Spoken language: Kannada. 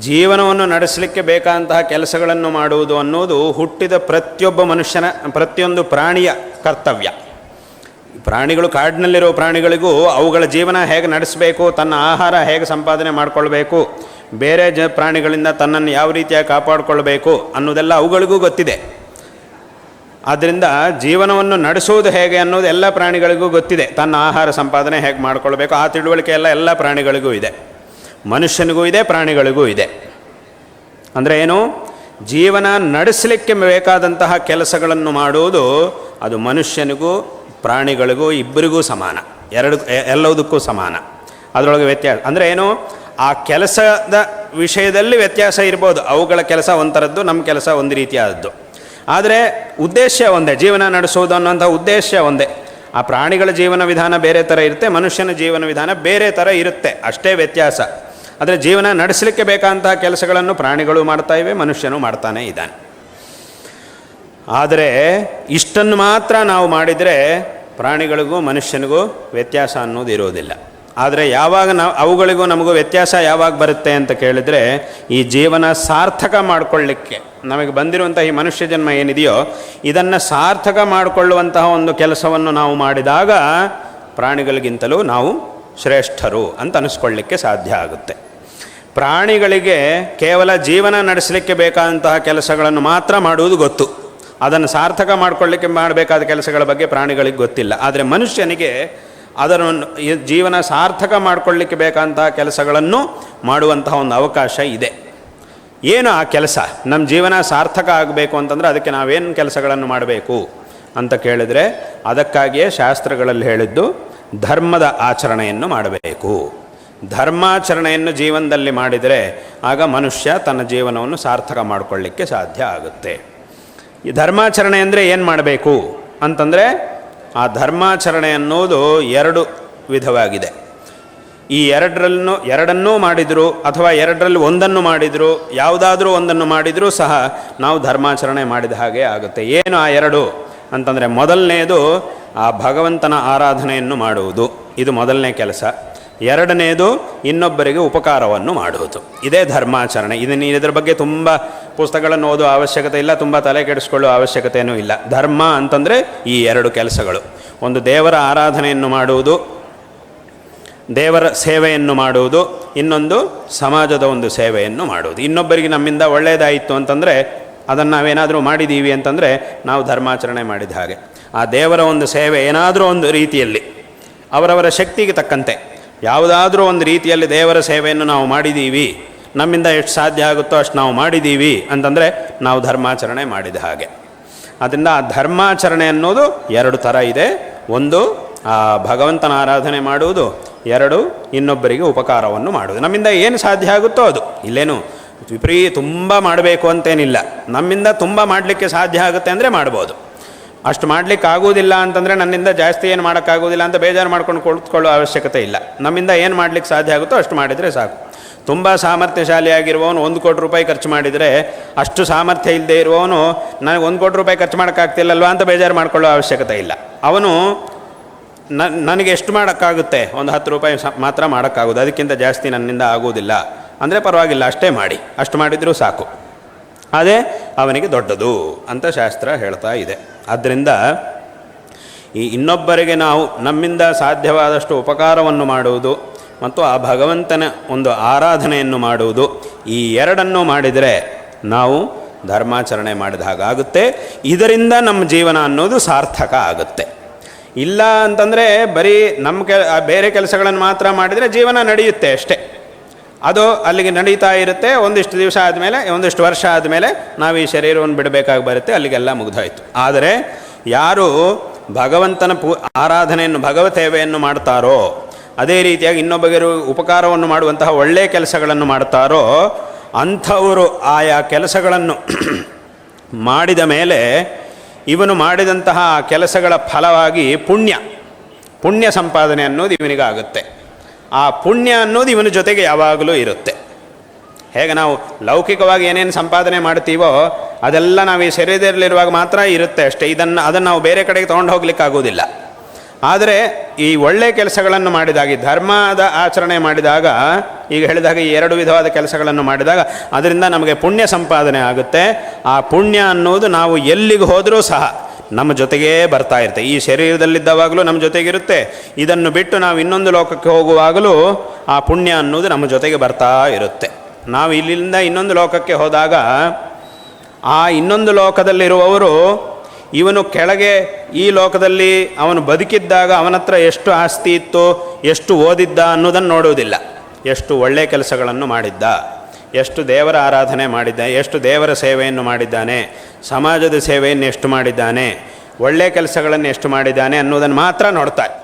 ಜೀವನವನ್ನು ನಡೆಸಲಿಕ್ಕೆ ಬೇಕಾದಂತಹ ಕೆಲಸಗಳನ್ನು ಮಾಡುವುದು ಅನ್ನೋದು ಹುಟ್ಟಿದ ಪ್ರತಿಯೊಬ್ಬ ಮನುಷ್ಯನ, ಪ್ರತಿಯೊಂದು ಪ್ರಾಣಿಯ ಕರ್ತವ್ಯ. ಪ್ರಾಣಿಗಳು ಕಾಡಿನಲ್ಲಿರೋ ಪ್ರಾಣಿಗಳಿಗೂ ಅವುಗಳ ಜೀವನ ಹೇಗೆ ನಡೆಸಬೇಕು, ತನ್ನ ಆಹಾರ ಹೇಗೆ ಸಂಪಾದನೆ ಮಾಡಿಕೊಳ್ಬೇಕು, ಬೇರೆ ಜ ಪ್ರಾಣಿಗಳಿಂದ ತನ್ನನ್ನು ಯಾವ ರೀತಿಯಾಗಿ ಕಾಪಾಡಿಕೊಳ್ಬೇಕು ಅನ್ನೋದೆಲ್ಲ ಅವುಗಳಿಗೂ ಗೊತ್ತಿದೆ. ಆದ್ದರಿಂದ ಜೀವನವನ್ನು ನಡೆಸುವುದು ಹೇಗೆ ಅನ್ನೋದು ಎಲ್ಲ ಪ್ರಾಣಿಗಳಿಗೂ ಗೊತ್ತಿದೆ. ತನ್ನ ಆಹಾರ ಸಂಪಾದನೆ ಹೇಗೆ ಮಾಡಿಕೊಳ್ಬೇಕು, ಆ ತಿಳುವಳಿಕೆ ಎಲ್ಲ ಎಲ್ಲ ಪ್ರಾಣಿಗಳಿಗೂ ಇದೆ. ಮನುಷ್ಯನಿಗೂ ಇದೆ, ಪ್ರಾಣಿಗಳಿಗೂ ಇದೆ. ಅಂದರೆ ಏನು? ಜೀವನ ನಡೆಸಲಿಕ್ಕೆ ಬೇಕಾದಂತಹ ಕೆಲಸಗಳನ್ನು ಮಾಡುವುದು ಅದು ಮನುಷ್ಯನಿಗೂ, ಪ್ರಾಣಿಗಳಿಗೂ, ಇಬ್ಬರಿಗೂ ಸಮಾನ. ಎರಡು ಎಲ್ಲದಕ್ಕೂ ಸಮಾನ. ಅದರೊಳಗೆ ವ್ಯತ್ಯಾಸ ಅಂದರೆ ಏನು? ಆ ಕೆಲಸದ ವಿಷಯದಲ್ಲಿ ವ್ಯತ್ಯಾಸ ಇರ್ಬೋದು. ಅವುಗಳ ಕೆಲಸ ಒಂಥರದ್ದು, ನಮ್ಮ ಕೆಲಸ ಒಂದು ರೀತಿಯಾದದ್ದು. ಆದರೆ ಉದ್ದೇಶ ಒಂದೇ, ಜೀವನ ನಡೆಸೋದು ಅನ್ನೋಂಥ ಉದ್ದೇಶ ಒಂದೇ. ಆ ಪ್ರಾಣಿಗಳ ಜೀವನ ವಿಧಾನ ಬೇರೆ ಥರ ಇರುತ್ತೆ, ಮನುಷ್ಯನ ಜೀವನ ವಿಧಾನ ಬೇರೆ ಥರ ಇರುತ್ತೆ. ಅಷ್ಟೇ ವ್ಯತ್ಯಾಸ. ಆದರೆ ಜೀವನ ನಡೆಸಲಿಕ್ಕೆ ಬೇಕಾದಂತಹ ಕೆಲಸಗಳನ್ನು ಪ್ರಾಣಿಗಳು ಮಾಡ್ತಾ ಇವೆ, ಮನುಷ್ಯನು ಮಾಡ್ತಾನೆ ಇದ್ದಾನೆ. ಆದರೆ ಇಷ್ಟನ್ನು ಮಾತ್ರ ನಾವು ಮಾಡಿದರೆ ಪ್ರಾಣಿಗಳಿಗೂ ಮನುಷ್ಯನಿಗೂ ವ್ಯತ್ಯಾಸ ಅನ್ನೋದು ಇರೋದಿಲ್ಲ. ಆದರೆ ಯಾವಾಗ ನಾವು, ಅವುಗಳಿಗೂ ನಮಗೂ ವ್ಯತ್ಯಾಸ ಯಾವಾಗ ಬರುತ್ತೆ ಅಂತ ಕೇಳಿದರೆ ಈ ಜೀವನ ಸಾರ್ಥಕ ಮಾಡಿಕೊಳ್ಳಿಕ್ಕೆ, ನಮಗೆ ಬಂದಿರುವಂಥ ಈ ಮನುಷ್ಯ ಜನ್ಮ ಏನಿದೆಯೋ ಇದನ್ನು ಸಾರ್ಥಕ ಮಾಡಿಕೊಳ್ಳುವಂತಹ ಒಂದು ಕೆಲಸವನ್ನು ನಾವು ಮಾಡಿದಾಗ ಪ್ರಾಣಿಗಳಿಗಿಂತಲೂ ನಾವು ಶ್ರೇಷ್ಠರು ಅಂತ ಅನಿಸ್ಕೊಳ್ಳಿಕ್ಕೆ ಸಾಧ್ಯ ಆಗುತ್ತೆ. ಪ್ರಾಣಿಗಳಿಗೆ ಕೇವಲ ಜೀವನ ನಡೆಸಲಿಕ್ಕೆ ಬೇಕಾದಂತಹ ಕೆಲಸಗಳನ್ನು ಮಾತ್ರ ಮಾಡುವುದು ಗೊತ್ತು. ಅದನ್ನು ಸಾರ್ಥಕ ಮಾಡಿಕೊಳ್ಳಿಕ್ಕೆ ಮಾಡಬೇಕಾದ ಕೆಲಸಗಳ ಬಗ್ಗೆ ಪ್ರಾಣಿಗಳಿಗೆ ಗೊತ್ತಿಲ್ಲ. ಆದರೆ ಮನುಷ್ಯನಿಗೆ ಅದನ್ನು ಜೀವನ ಸಾರ್ಥಕ ಮಾಡಿಕೊಳ್ಳಿಕ್ಕೆ ಬೇಕಾದಂತಹ ಕೆಲಸಗಳನ್ನು ಮಾಡುವಂತಹ ಒಂದು ಅವಕಾಶ ಇದೆ. ಏನು ಆ ಕೆಲಸ? ನಮ್ಮ ಜೀವನ ಸಾರ್ಥಕ ಆಗಬೇಕು ಅಂತಂದರೆ ಅದಕ್ಕೆ ನಾವೇನು ಕೆಲಸಗಳನ್ನು ಮಾಡಬೇಕು ಅಂತ ಕೇಳಿದರೆ ಅದಕ್ಕಾಗಿಯೇ ಶಾಸ್ತ್ರಗಳಲ್ಲಿ ಹೇಳಿದ್ದು ಧರ್ಮದ ಆಚರಣೆಯನ್ನು ಮಾಡಬೇಕು. ಧರ್ಮಾಚರಣೆಯನ್ನು ಜೀವನದಲ್ಲಿ ಮಾಡಿದರೆ ಆಗ ಮನುಷ್ಯ ತನ್ನ ಜೀವನವನ್ನು ಸಾರ್ಥಕ ಮಾಡಿಕೊಳ್ಳಿಕ್ಕೆ ಸಾಧ್ಯ ಆಗುತ್ತೆ. ಈ ಧರ್ಮಾಚರಣೆ ಅಂದರೆ ಏನು ಮಾಡಬೇಕು ಅಂತಂದರೆ ಆ ಧರ್ಮಾಚರಣೆ ಅನ್ನೋದು ಎರಡು ವಿಧವಾಗಿದೆ. ಈ ಎರಡರಲ್ಲೂ ಎರಡನ್ನೂ ಮಾಡಿದರು ಅಥವಾ ಎರಡರಲ್ಲಿ ಒಂದನ್ನು ಮಾಡಿದರು, ಯಾವುದಾದ್ರೂ ಒಂದನ್ನು ಮಾಡಿದರೂ ಸಹ ನಾವು ಧರ್ಮಾಚರಣೆ ಮಾಡಿದ ಹಾಗೆ ಆಗುತ್ತೆ. ಏನು ಆ ಎರಡು ಅಂತಂದರೆ ಮೊದಲನೆಯದು ಆ ಭಗವಂತನ ಆರಾಧನೆಯನ್ನು ಮಾಡುವುದು. ಇದು ಮೊದಲನೇ ಕೆಲಸ. ಎರಡನೆಯದು ಇನ್ನೊಬ್ಬರಿಗೆ ಉಪಕಾರವನ್ನು ಮಾಡುವುದು. ಇದೇ ಧರ್ಮಾಚರಣೆ. ಇದನ್ನು ಇದರ ಬಗ್ಗೆ ತುಂಬ ಪುಸ್ತಕಗಳನ್ನು ಓದುವ ಅವಶ್ಯಕತೆ ಇಲ್ಲ, ತುಂಬ ತಲೆ ಕೆಡಿಸ್ಕೊಳ್ಳುವ ಅವಶ್ಯಕತೆಯೂ ಇಲ್ಲ. ಧರ್ಮ ಅಂತಂದರೆ ಈ ಎರಡು ಕೆಲಸಗಳು. ಒಂದು ದೇವರ ಆರಾಧನೆಯನ್ನು ಮಾಡುವುದು, ದೇವರ ಸೇವೆಯನ್ನು ಮಾಡುವುದು, ಇನ್ನೊಂದು ಸಮಾಜದ ಒಂದು ಸೇವೆಯನ್ನು ಮಾಡುವುದು. ಇನ್ನೊಬ್ಬರಿಗೆ ನಮ್ಮಿಂದ ಒಳ್ಳೆಯದಾಯಿತು ಅಂತಂದರೆ ಅದನ್ನು ನಾವೇನಾದರೂ ಮಾಡಿದ್ದೀವಿ ಅಂತಂದರೆ ನಾವು ಧರ್ಮಾಚರಣೆ ಮಾಡಿದ ಹಾಗೆ. ಆ ದೇವರ ಒಂದು ಸೇವೆ ಏನಾದರೂ ಒಂದು ರೀತಿಯಲ್ಲಿ, ಅವರವರ ಶಕ್ತಿಗೆ ತಕ್ಕಂತೆ. ಯಾವುದಾದ್ರೂ ಒಂದು ರೀತಿಯಲ್ಲಿ ದೇವರ ಸೇವೆಯನ್ನು ನಾವು ಮಾಡಿದ್ದೀವಿ, ನಮ್ಮಿಂದ ಎಷ್ಟು ಸಾಧ್ಯ ಆಗುತ್ತೋ ಅಷ್ಟು ನಾವು ಮಾಡಿದ್ದೀವಿ ಅಂತಂದರೆ ನಾವು ಧರ್ಮಾಚರಣೆ ಮಾಡಿದ ಹಾಗೆ. ಅದರಿಂದ ಆ ಧರ್ಮಾಚರಣೆ ಅನ್ನೋದು ಎರಡು ಥರ ಇದೆ. ಒಂದು, ಆ ಭಗವಂತನ ಆರಾಧನೆ ಮಾಡುವುದು. ಎರಡು, ಇನ್ನೊಬ್ಬರಿಗೆ ಉಪಕಾರವನ್ನು ಮಾಡುವುದು. ನಮ್ಮಿಂದ ಏನು ಸಾಧ್ಯ ಆಗುತ್ತೋ ಅದು. ಇಲ್ಲೇನು ವಿಪರೀ ತುಂಬ ಮಾಡಬೇಕು ಅಂತೇನಿಲ್ಲ. ನಮ್ಮಿಂದ ತುಂಬ ಮಾಡಲಿಕ್ಕೆ ಸಾಧ್ಯ ಆಗುತ್ತೆ ಅಂದರೆ ಮಾಡ್ಬೋದು. ಅಷ್ಟು ಮಾಡಲಿಕ್ಕೆ ಆಗೋದಿಲ್ಲ ಅಂತಂದರೆ ನನ್ನಿಂದ ಜಾಸ್ತಿ ಏನು ಮಾಡೋಕ್ಕಾಗೋದಿಲ್ಲ ಅಂತ ಬೇಜಾರು ಮಾಡ್ಕೊಂಡು ಕುಳಿತುಕೊಳ್ಳೋ ಅವಶ್ಯಕತೆ ಇಲ್ಲ. ನಮ್ಮಿಂದ ಏನು ಮಾಡಲಿಕ್ಕೆ ಸಾಧ್ಯ ಆಗುತ್ತೋ ಅಷ್ಟು ಮಾಡಿದರೆ ಸಾಕು. ತುಂಬ ಸಾಮರ್ಥ್ಯಶಾಲಿಯಾಗಿರುವವನು ಒಂದು ಕೋಟಿ ರೂಪಾಯಿ ಖರ್ಚು ಮಾಡಿದರೆ ಅಷ್ಟು ಸಾಮರ್ಥ್ಯ ಇಲ್ಲದೆ ಇರುವವನು ನನಗೆ ಒಂದು ಕೋಟಿ ರೂಪಾಯಿ ಖರ್ಚು ಮಾಡೋಕ್ಕಾಗ್ತಿಲ್ಲಲ್ವಾ ಅಂತ ಬೇಜಾರು ಮಾಡ್ಕೊಳ್ಳೋ ಅವಶ್ಯಕತೆ ಇಲ್ಲ. ಅವನು ನನ್ ನನಗೆ ಎಷ್ಟು ಮಾಡೋಕ್ಕಾಗುತ್ತೆ? ಒಂದು ಹತ್ತು ರೂಪಾಯಿ ಮಾತ್ರ ಮಾಡೋಕ್ಕಾಗೋದು ಅದಕ್ಕಿಂತ ಜಾಸ್ತಿ ನನ್ನಿಂದ ಆಗೋದಿಲ್ಲ ಅಂದರೆ ಪರವಾಗಿಲ್ಲ, ಅಷ್ಟೇ ಮಾಡಿ. ಅಷ್ಟು ಮಾಡಿದರೂ ಸಾಕು. ಅದೇ ಅವನಿಗೆ ದೊಡ್ಡದು ಅಂತ ಶಾಸ್ತ್ರ ಹೇಳ್ತಾ ಇದೆ. ಆದ್ದರಿಂದ ಈ ಇನ್ನೊಬ್ಬರಿಗೆ ನಾವು ನಮ್ಮಿಂದ ಸಾಧ್ಯವಾದಷ್ಟು ಉಪಕಾರವನ್ನು ಮಾಡುವುದು ಮತ್ತು ಆ ಭಗವಂತನ ಒಂದು ಆರಾಧನೆಯನ್ನು ಮಾಡುವುದು ಈ ಎರಡನ್ನು ಮಾಡಿದರೆ ನಾವು ಧರ್ಮಾಚರಣೆ ಮಾಡಿದ ಹಾಗಾಗುತ್ತೆ ಇದರಿಂದ ನಮ್ಮ ಜೀವನ ಅನ್ನೋದು ಸಾರ್ಥಕ ಆಗುತ್ತೆ. ಇಲ್ಲ ಅಂತಂದರೆ ಬರೀ ನಮ್ಮ ಕೆ ಬೇರೆ ಕೆಲಸಗಳನ್ನು ಮಾತ್ರ ಮಾಡಿದರೆ ಜೀವನ ನಡೆಯುತ್ತೆ ಅಷ್ಟೇ. ಅದು ಅಲ್ಲಿಗೆ ನಡೀತಾ ಇರುತ್ತೆ. ಒಂದಿಷ್ಟು ದಿವಸ ಆದಮೇಲೆ, ಒಂದಿಷ್ಟು ವರ್ಷ ಆದಮೇಲೆ ನಾವು ಈ ಶರೀರವನ್ನು ಬಿಡಬೇಕಾಗಿ ಬರುತ್ತೆ. ಅಲ್ಲಿಗೆಲ್ಲ ಮುಗ್ದೋಯ್ತು. ಆದರೆ ಯಾರು ಭಗವಂತನ ಪೂ, ಆರಾಧನೆಯನ್ನು ಭಗವತೇವೆಯನ್ನು ಮಾಡ್ತಾರೋ, ಅದೇ ರೀತಿಯಾಗಿ ಇನ್ನೊಬ್ಬಗಿರು ಉಪಕಾರವನ್ನು ಮಾಡುವಂತಹ ಒಳ್ಳೆಯ ಕೆಲಸಗಳನ್ನು ಮಾಡ್ತಾರೋ, ಅಂಥವರು ಆಯಾ ಕೆಲಸಗಳನ್ನು ಮಾಡಿದ ಮೇಲೆ ಇವನು ಮಾಡಿದಂತಹ ಕೆಲಸಗಳ ಫಲವಾಗಿ ಪುಣ್ಯ ಪುಣ್ಯ ಸಂಪಾದನೆ ಅನ್ನೋದು ಇವನಿಗಾಗುತ್ತೆ. ಆ ಪುಣ್ಯ ಅನ್ನೋದು ಇವನ ಜೊತೆಗೆ ಯಾವಾಗಲೂ ಇರುತ್ತೆ. ಹೇಗೆ ನಾವು ಲೌಕಿಕವಾಗಿ ಏನೇನು ಸಂಪಾದನೆ ಮಾಡ್ತೀವೋ ಅದೆಲ್ಲ ನಾವು ಈ ಶರೀರದಲ್ಲಿರುವಾಗ ಮಾತ್ರ ಇರುತ್ತೆ ಅಷ್ಟೇ. ಇದನ್ನು, ಅದನ್ನು ನಾವು ಬೇರೆ ಕಡೆಗೆ ತೊಗೊಂಡು ಹೋಗ್ಲಿಕ್ಕೆ ಆಗೋದಿಲ್ಲ ಆದರೆ ಈ ಒಳ್ಳೆಯ ಕೆಲಸಗಳನ್ನು ಮಾಡಿದಾಗ, ಈ ಧರ್ಮದ ಆಚರಣೆ ಮಾಡಿದಾಗ, ಈಗ ಹೇಳಿದಾಗ ಈ ಎರಡು ವಿಧವಾದ ಕೆಲಸಗಳನ್ನು ಮಾಡಿದಾಗ ಅದರಿಂದ ನಮಗೆ ಪುಣ್ಯ ಸಂಪಾದನೆ ಆಗುತ್ತೆ. ಆ ಪುಣ್ಯ ಅನ್ನೋದು ನಾವು ಎಲ್ಲಿಗೆ ಹೋದರೂ ಸಹ ನಮ್ಮ ಜೊತೆಗೇ ಬರ್ತಾ ಇರುತ್ತೆ. ಈ ಶರೀರದಲ್ಲಿದ್ದವಾಗಲೂ ನಮ್ಮ ಜೊತೆಗಿರುತ್ತೆ. ಇದನ್ನು ಬಿಟ್ಟು ನಾವು ಇನ್ನೊಂದು ಲೋಕಕ್ಕೆ ಹೋಗುವಾಗಲೂ ಆ ಪುಣ್ಯ ಅನ್ನೋದು ನಮ್ಮ ಜೊತೆಗೆ ಬರ್ತಾ ಇರುತ್ತೆ. ನಾವು ಇಲ್ಲಿಂದ ಇನ್ನೊಂದು ಲೋಕಕ್ಕೆ ಹೋದಾಗ ಆ ಇನ್ನೊಂದು ಲೋಕದಲ್ಲಿರುವವರು ಇವನು ಕೆಳಗೆ ಈ ಲೋಕದಲ್ಲಿ ಅವನು ಬದುಕಿದ್ದಾಗ ಅವನ ಹತ್ರ ಎಷ್ಟು ಆಸ್ತಿ ಇತ್ತು, ಎಷ್ಟು ಓದಿದ್ದ ಅನ್ನೋದನ್ನು ನೋಡುವುದಿಲ್ಲ. ಎಷ್ಟು ಒಳ್ಳೆಯ ಕೆಲಸಗಳನ್ನು ಮಾಡಿದ್ದ. ಎಷ್ಟು ದೇವರ ಆರಾಧನೆ ಮಾಡಿದ್ದ, ಎಷ್ಟು ದೇವರ ಸೇವೆಯನ್ನು ಮಾಡಿದ್ದಾನೆ, ಸಮಾಜದ ಸೇವೆಯನ್ನು ಎಷ್ಟು ಮಾಡಿದ್ದಾನೆ ಒಳ್ಳೆಯ ಕೆಲಸಗಳನ್ನು ಎಷ್ಟು ಮಾಡಿದ್ದಾನೆ ಅನ್ನೋದನ್ನು ಮಾತ್ರ ನೋಡ್ತಾರೆ.